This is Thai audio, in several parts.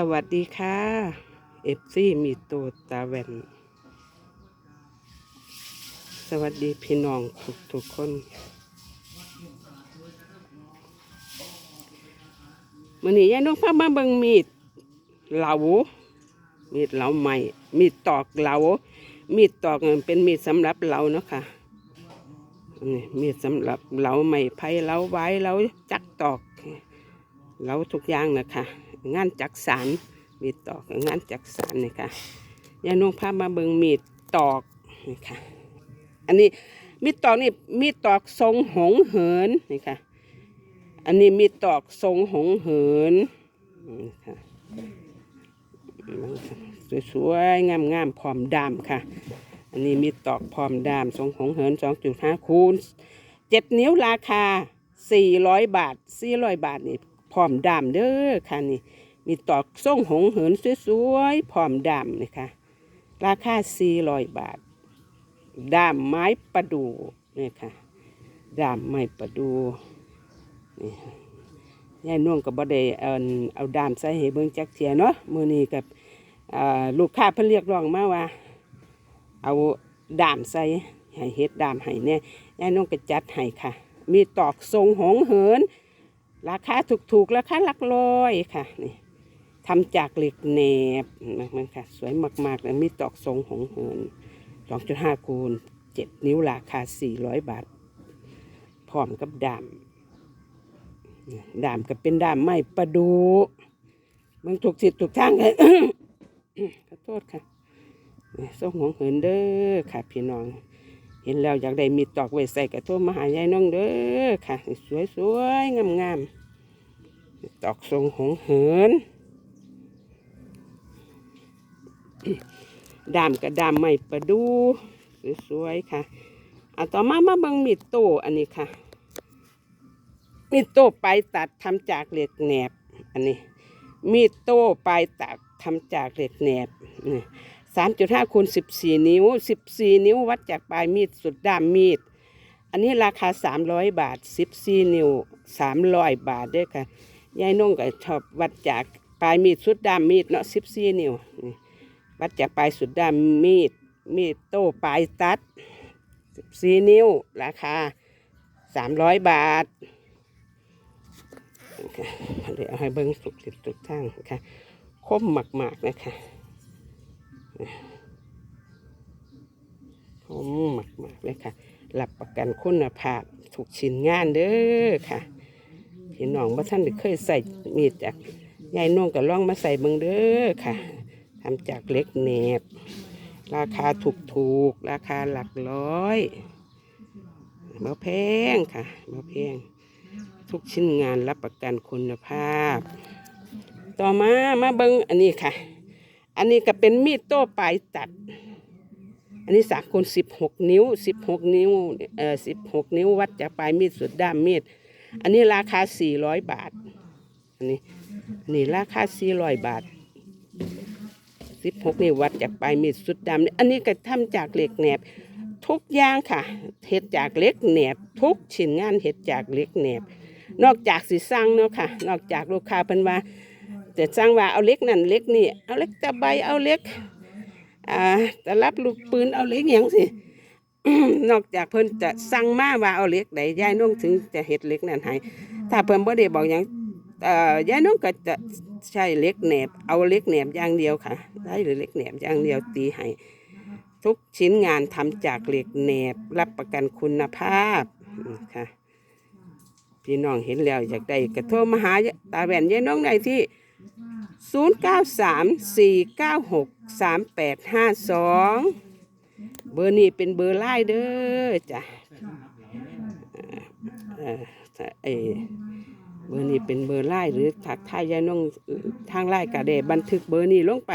สวัสดีค่ะเอฟซีมีตัวตาแวนสวัสดีพี่น้องทุกทุกๆคนมื่อนี้ยายน้องพามาเบิงมีดเหลามีดเหลาใหม่ มีดตอกเหลามีดตอกเป็นมีดสำหรับเหลาเนาะค่ะนี่มีดสำหรับเหลาใหม่ไผ่เหลาไว้เหลาจักตอกเราทุกอย่างนะคะ งานจักสารมีดตอกงานจักสารนี่ค่ะยานุ่งพามาเบิงมีดตอกนี่ค่ะอันนี้มีดตอกนี่มีดตอกทรงหงเหินนี่ค่ะอันนี้มีดตอกทรงหงเหินนี่ค่ะสวยๆงามๆพร้อมดามค่ะ อันนี้มีดตอกพร้อมดามทรงหงเหิน 2.5 คูณเจ็ดนิ้วราคา 400 บาท 400 บาทนี่ ร้อมดามเด้อค่ะนี่ มีตอกส่งหงเหินสวยๆพร้อมดามนี่ค่ะราคา400บาทดามไม้ประดู่นี่ค่ะดามไม้ประดู่นี่ยายนุ่งกับบ่ได้เอาเอาดามใส่ให้เบิ่งจักเทียเนาะมื้อนี้กับลูกค้าเพิ่นเรียกร้องมาว่า เอาดามใส่ให้เฮ็ดดามให้เนี่ยยายนุ่งก็จัดให้ค่ะ มีตอกทรงหงเหิน ราคาถูกๆราคาหลักร้อยค่ะนี่ทำจากเหล็กแหนบมันค่ะ สวยมากๆเลยมีตอกทรงหงเหิน2.5คูณ7นิ้วราคา400บาท พร้อมกับดามดามก็เป็นดามไม้ประดูมันถูกสิทธิ์ถูกทางเลยขอโทษค่ะทรงหงเหินเด้อค่ะพี่น้อง เห็นแล้วอยากได้มีตอกไว้ใส่กระโทรมาหายายน้องเด้อค่ะ สวยๆงามๆตอกทรงหงเหินดามกับดามไม่ประดู สวยๆค่ะอะต่อมามาเบิ่งมีดโตอันนี้ค่ะ มีดโตปลายตัดทำจากเหล็กแหนบ อันนี้ มีดโตปลายตัดทำจากเหล็กแหนบนี่ สามจุดห้าคูณสิบสี่นิ้วสิบสี่นิ้ววัดจากปลายมีดสุดด้ามมีด อันนี้ราคาสามร้อยบาทสิบสี่นิ้วสามร้อยบาทด้วยค่ะยายนุ่งก็ชอบวัดจากปลายมีดสุดด้ามมีดเนาะสิบสี่นิ้ววัดจากปลายสุดด้ามมีด มีดโต้ปลายตัดสิบสี่นิ้ว ราคาสามร้อยบาทค่ะเดี๋ยวให้เบิ้งสุกสิบทุกทางค่ะคมมากๆนะคะ หอมมากมากเลยค่ะรับประกันคุณภาพถูกชิ้นงานเด้อค่ะพี่น้องว่าท่านเคยใส่มีดจากยายน้องก็ลองมาใส่เบิงเด้อค่ะทำจากเล็กแหนบ ราคาถูกถูกๆราคาหลักร้อยบ่แพงค่ะบ่แพงทุกชิ้นงานรับประกันคุณภาพ ต่อมามาเบิงอันนี้ค่ะ อันนี้ก็เป็นมีดโต้ปลายตัด อันนี้สากคูณสิบหกนิ้วสิบหกนิ้วเอ่อสิบหกนิ้ววัดจากปลายมีดสุดด้ามมีด อันนี้ราคาสี่ร้อยบาท อันนี้อันนี้ราคาสี่ร้อยบาทสิบหกนิ้ววัดจากปลายมีดสุดด้ามอันนี้ก็ทำจากเหล็กแหนบทุกอย่างค่ะเห็ดจากเหล็กแหนบ ทุกชิ้นงานเห็ดจากเหล็กแหนบ นอกจากสิสร้างเนาะค่ะ นอกจากลูกค้าเป็นว่า จะสร้างว่าเอาเล็กนั่นเล็กนี่เอาเล็กตะไบเอาเล็กอ่าต่รับลูกปืนเอาเล็กหยังสินอกจากเพิ่นจะสั่งมาว่าเอาเล็กใดยายน้องถึงจะเฮ็ดเล็กนั้นให้ถ้าเพิ่นบ่ได้บอกหยังอ่อยายน้องก็จะใช้เล็กแหนบ เอาเล็กแหนบอย่างเดียวค่ะได้หรือเล็กแหนบอย่างเดียวตีให้ทุกชิ้นงานทำจากเหล็กแหนบรับประกันคุณภาพค่ะพี่น้องเห็นแล้วอยากได้ก็โทรมาหาตาแหวนยายน้องได้ที่ 0 9 3 4 9 6 3 8 5 2 เบอร์นี้เป็นเบอร์ไล่เด้อจ้ะเออเออเบอร์นี้เป็นเบอร์ไล่หรือถักทายยายน้องทางไล่กะเดบันทึกเบอร์นี้ลงไป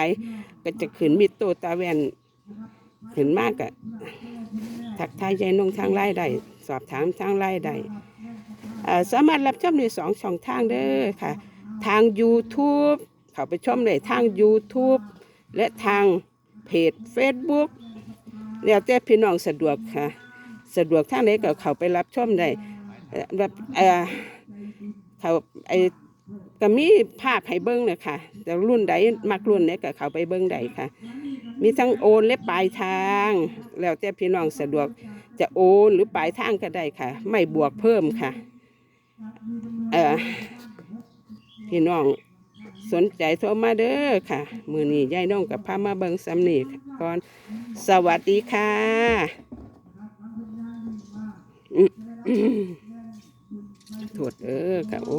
ก็จะขึ้นมิดโตตาแวนขึ้นมากกะถักทายยายน้องทางไล่ได้สอบถามทางไล่ได้สามารถรับชมในสองช่องทางเด้อค่ะ ทาง YouTube เข้าไปชมได้ทาง YouTube และทางเพจ Facebook แล้วแต่พี่น้องสะดวกค่ะ สะดวกทางไหนก็เข้าไปรับชมได้รับเอ่อเขาไอก็มีภาพให้เบิ้งเลยค่ะ แต่รุ่นใดมักรุ่นไหนก็เข้าไปเบิ้งใดค่ะ มีทั้งโอนและปลายทาง แล้วแต่พี่น้องสะดวกจะโอนหรือปลายทางก็ได้ค่ะ ไม่บวกเพิ่มค่ะ เออ พี่น้องสนใจโทรมาเด้อค่ะ มือนี้ยายน้องกับพามาเบิงสำนีก่อน สวัสดีค่ะถอืมโทษเออค่ะโอ้